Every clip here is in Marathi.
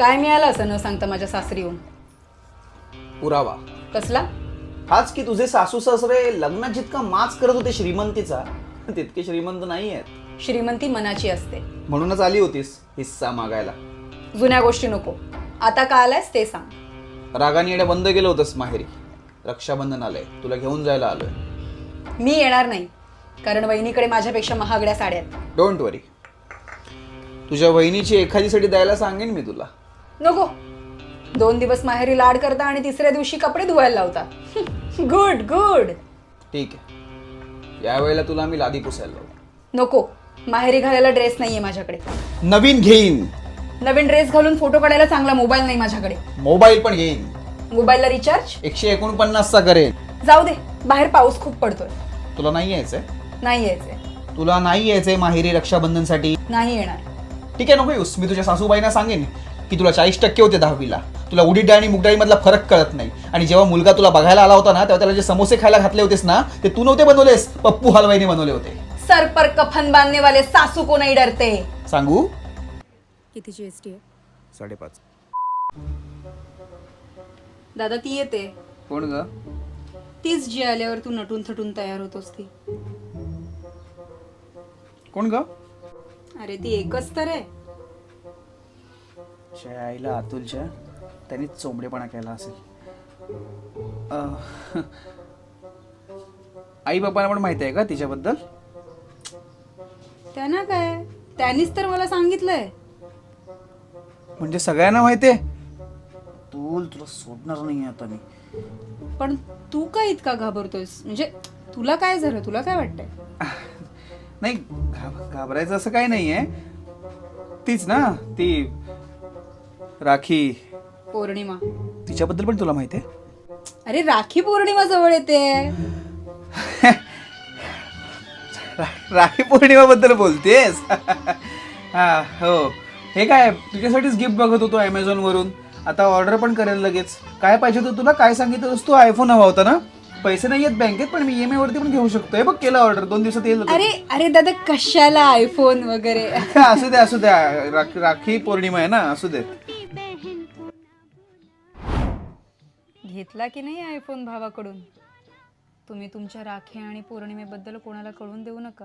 काय मिळालं असं न सांगता माझ्या सासरी येऊन पुरावा. कसला? हाच की तुझे सासू सासरे लग्नात जितका माच करत होते श्रीमंतीचा तितके श्रीमंत नाही आहेत श्रीमंती मनाची असते. म्हणूनच आली होतीस हिस्सा मागायला. जुन्या गोष्टी नको. आता का आलायस ते सांग. रागाने येणं बंद केलं होतंस माहेरी. रक्षाबंधन आलंय तुला घेऊन जायला आलोय. मी येणार नाही. कारण वहिनीकडे माझ्यापेक्षा महागड्या साड्या आहेत. डोंट वरी तुझ्या बहिणीची एखादीसाठी द्यायला सांगेन मी तुला. नको. दोन दिवस माहेरी लाड करता आणि तिसऱ्या दिवशी कपडे धुवायला लावता. Good good. ठीक आहे. यावेळेला तुला मी लादी पुसायला लावू. नको. माहेरी घालायला ड्रेस नाहीये माझ्याकडे. नवीन घेईन. नवीन ड्रेस घालून फोटो काढायला चांगला मोबाईल नाही माझ्याकडे. मोबाईल पण घेईन. मोबाईलला रिचार्ज एकशे एकोणपन्नासचा करेन. जाऊ दे. बाहेर पाऊस खूप पडतोय. तुला नाही यायचंय? नाही यायचंय. तुला नाही यायचंय माहेरी रक्षाबंधनसाठी? नाही येणार. ठीक आहे नको येऊस. मी तुझ्या सासूबाईंना सांगेन. की तुला चाळीस टक्के होते दहावीला. तुला उडीद डाळ आणि मुगडाळी मधला फरक कळत नाही. आणि जेव्हा मुलगा तुला बघायला आला होता ना तेव्हा त्याला जे समोसे खायला घातले होतेस ना ते तू नव्हते बनवलेस पप्पू हलवाईने बनवले होते. सर पर कफन बांधने वाले सासू को नाही डरते? सांगू? किती जीएसटी आहे? साडेपाच. दादा ती येते. कोण ग? तीच जी आल्यावर तू नटून थटून तयार होतोस ती कोण ग? अरे ती एकच तर आहे. आईला अतुलच्या त्यांनी चोंबडेपणा केला असेल. आई बाबांना पण माहिती आहे का तिच्याबद्दल? त्यांना काय? त्यांनीच तर मला सांगितलंय. म्हणजे सगळ्यांना माहिती आहे? तू तुला सोडणार नाही आता मी. पण तू का इतका घाबरतोयस? म्हणजे तुला काय झालं? तुला काय वाटतंय? नाही घाब- घाबरायचं असं काही नाहीये. तीच ना ती राखी. पौर्णिमा. तिच्याबद्दल पण तुला माहिती आहे? अरे राखी पौर्णिमा जवळ येते. रा- राखी पौर्णिमेबद्दल बोलतेस? हा हो. हे काय तुझ्यासाठीच गिफ्ट बघत होतो अमेझॉन वरून. आता ऑर्डर पण करेल लगेच. काय पाहिजे होतं तुला? काय सांगितलं तू आयफोन हवा होता ना? पैसे नाही आहेत बँकेत पण मी ईएमआय वरती पण घेऊ शकतो. हे बघ केलं ऑर्डर दोन दिवसात येईल अरे अरे दादा कशाला आयफोन वगैरे? असू द्या असू द्या राख- राखी पौर्णिमा आहे ना? असू दे घेतला की नाही आयफोन भावाकडून? तुम्ही तुमच्या राखी आणि पौर्णिमेबद्दल कोणाला कळून देऊ नका.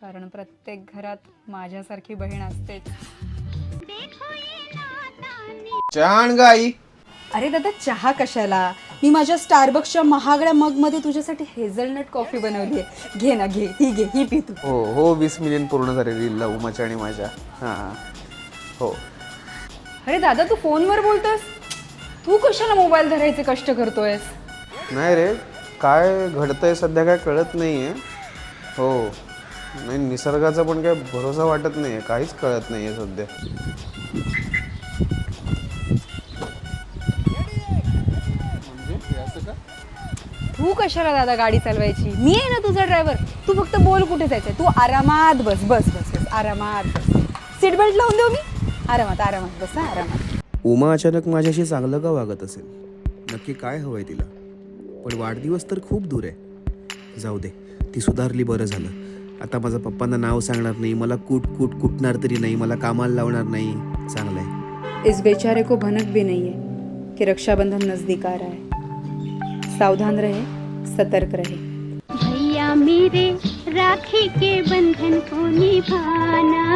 कारण प्रत्येक घरात माझ्यासारखी बहीण गाई. अरे दादा चहा कशाला? मी माझ्या स्टारबक्सच्या महागड्या मगमध्ये तुझ्यासाठी हेझलनट कॉफी बनवली आहे. घे ना घे. ही घे ही पी तू. हो हो वीस मिलियन पूर्ण झाले रीलला उमाच्या आणि माझ्या. हां. हो. अरे दादा तू फोनवर बोलतोस? तू कशाला मोबाईल धरायचे कष्ट करतोयस? नाही रे काय घडतंय सध्या काय कळत नाही आहे हो नाही निसर्गाचा पण काय भरोसा वाटत नाही आहे काहीच कळत नाही आहे सध्या. तू कशाला दादा गाडी चालवायची? मी आहे ना तुझा ड्रायव्हर तू फक्त बोल कुठे जायचंय? तू आरामात बस बस बस बस आरामात बस. सीट बेल्ट लावून देऊ मी? आरामात आरामात बस हा आरामात. उमा अचानक माझ्याशी चांगलं का वागत असेल? नक्की काय हवंय तिला? पण वाढदिवस तर खूप दूर आहे. जाऊ दे ती सुधारली बरं झालं. आता माझा पप्पांना नाव सांगणार नाही मला कुट कुट कुटणार तरी नाही मला कामाला लावणार नाही. चांगलं आहे इस बेचारे को भनक भी नहीं है कि रक्षाबंधन नजदीक आ रहा है। सावधान रहे सतर्क रहे। भैया मेरे राखी के बंधन को निभाना।